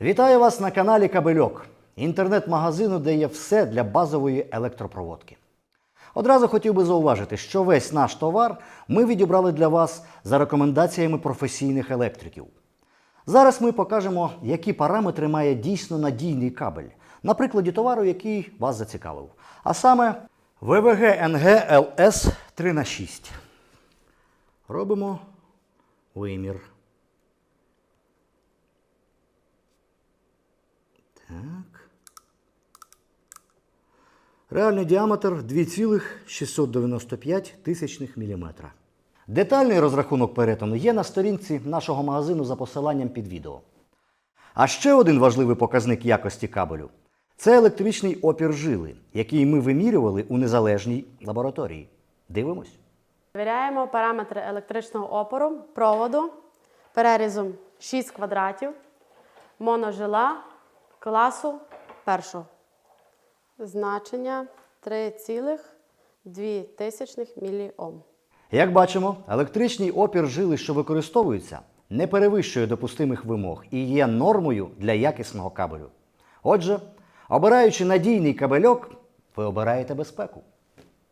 Вітаю вас на каналі Кабельок, інтернет-магазину, де є все для базової електропроводки. Одразу хотів би зауважити, що весь наш товар ми відібрали для вас за рекомендаціями професійних електриків. Зараз ми покажемо, які параметри має дійсно надійний кабель на прикладі товару, який вас зацікавив. А саме ВВГ НГ ЛС 3 х 6 Робимо вимір. Так. Реальний діаметр 2,695 тисячних міліметра. Детальний розрахунок перетину є на сторінці нашого магазину за посиланням під відео. А ще один важливий показник якості кабелю це електричний опір жили, який ми вимірювали у незалежній лабораторії. Дивимось. Перевіряємо параметри електричного опору, проводу, перерізом 6 квадратів, моножила класу першого. Значення 3,2 міліом. Як бачимо, електричний опір жили, що використовується, не перевищує допустимих вимог і є нормою для якісного кабелю. Отже, обираючи надійний кабельок, ви обираєте безпеку.